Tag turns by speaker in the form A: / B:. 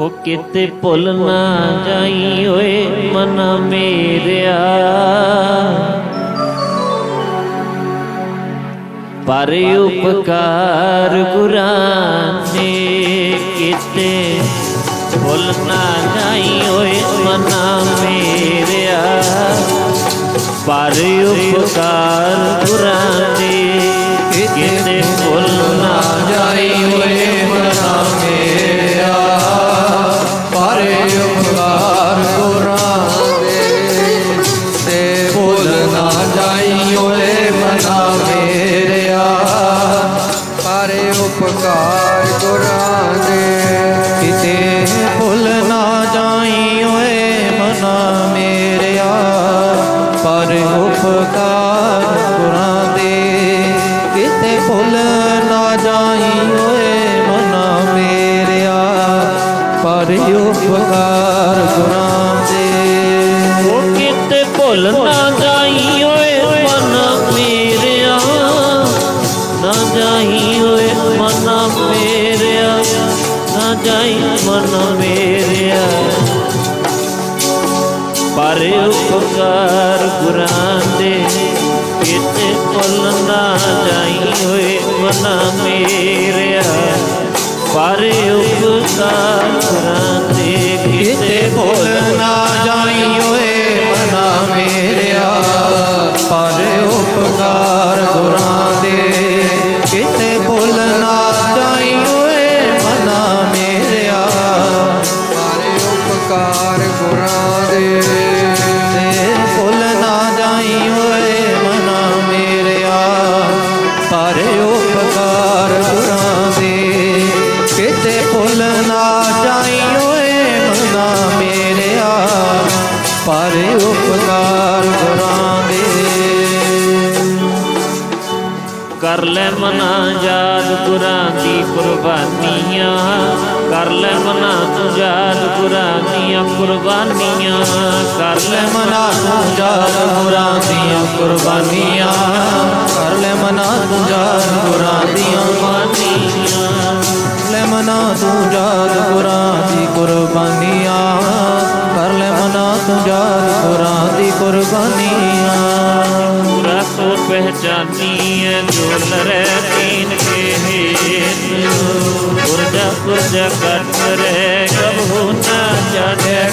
A: ਉਹ ਕਿਤੇ ਭੁੱਲ ਨਾ ਜਾਈ ਓਏ ਮਨ ਮੇਰਿਆ। ਪਰ ਉਪਕਾਰ ਗੁਰਾਂ ਨੇ ਕਿਤੇ ਭੁੱਲ ਨਾ ਜਾਈ ਓਏ ਮਨ ਮੇਰਿਆ। ਪਰ ਉਪਕਾਰ ਗੁਰਾਂ ਨੇ ਕਿਤੇ ਭੁੱਲ ਨਾ
B: ਜਾਈ। ਮੇਰਿਆ, ਪਰ ਉਪਕਾਰ ਗੁਰਾਂ ਦੇ। ਕਿਤੇ ਭੁੱਲ ਨਾ ਜਾਈ ਓਏ ਮਨਾ ਮੇਰਿਆ, ਪਰ ਉਪਕਾਰ ਗੁਰਾਂ ਦੇ। ਕਿਤੇ ਭੁੱਲ ਨਾ ਜਾਈ ਓਏ ਮਨਾ ਮੇਰਿਆ, ਪਰ ਉਪਕਾਰ ਗੁਰਾਂ ਦੇ।
A: ਉਹ ਕਿਤੇ ਭੁੱਲ ਨਾ ਜਾਈ ਮਨ ਮੇਰਿਆ। ਪਰ ਉਪਕਾਰ ਗੁਰਾਂ ਦੇ ਕਿਤੇ ਭੁੱਲ ਨਾ ਜਾਈ ਹੋਏ ਮਨ ਮੇਰਿਆ। ਪਰ ਉਪਕਾਰ ਗੁਰਾਂ
B: ਗੁਰਾਂ ਦੇ ਤੇ ਭੁੱਲ ਨਾ ਜਾਈ ਓਏ ਮਨਾ ਮੇਰਿਆ। ਪਰ ਉਪਕਾਰ ਗੁਰਾਂ ਦੇ ਕਿਤੇ ਭੁੱਲ ਨਾ ਜਾਈ ਓਏ ਮਨਾ ਮੇਰਿਆ। ਪਰ ਉਪਕਾਰ ਗੁਰਾਂ ਦੇ
A: ਕਰ ਲੈ ਮਨਾ ਯਾਦ ਗੁਰਾਂ ਦੀ ਕੁਰਬਾਨੀਆਂ। ਕਰ ਲੈ ਮਨਾ ਤੂੰ ਯਾਦ ਗੁਰਾਂ ਦੀਆਂ ਕੁਰਬਾਨੀਆਂ। ਕਰ ਲੈ
B: ਮਨਾ ਤੂੰ ਯਾਦ ਗੁਰਾਂ ਦੀਆਂ ਕੁਰਬਾਨੀਆਂ। ਕਰ ਲੈ ਮਨਾ ਤੂੰ ਯਾਦ ਗੁਰਾਂ ਦੀਆਂ
A: ਕੁਰਬਾਨੀਆਂ।
B: ਲੈ ਮਨਾ ਤੂੰ ਯਾਦ ਗੁਰਾਂ ਦੀ ਕੁਰਬਾਨੀਆਂ। ਕਰ ਲੈ ਮਨਾ ਤੂੰ ਜਾਨ ਗੁਰਾਂ ਦੀ ਕੁਰਬਾਨੀਆਂ।
A: ਪੂਰਾ ਸੋ ਪਹਿਚਾਨੀ ਹੈ ਜੋ ਲਰੇ ਪੁਰਜਾ ਪੁਰਜਾ ਕੱਟ ਰੇ ਕਬਹੂ ਨਾ ਜਾਣੇ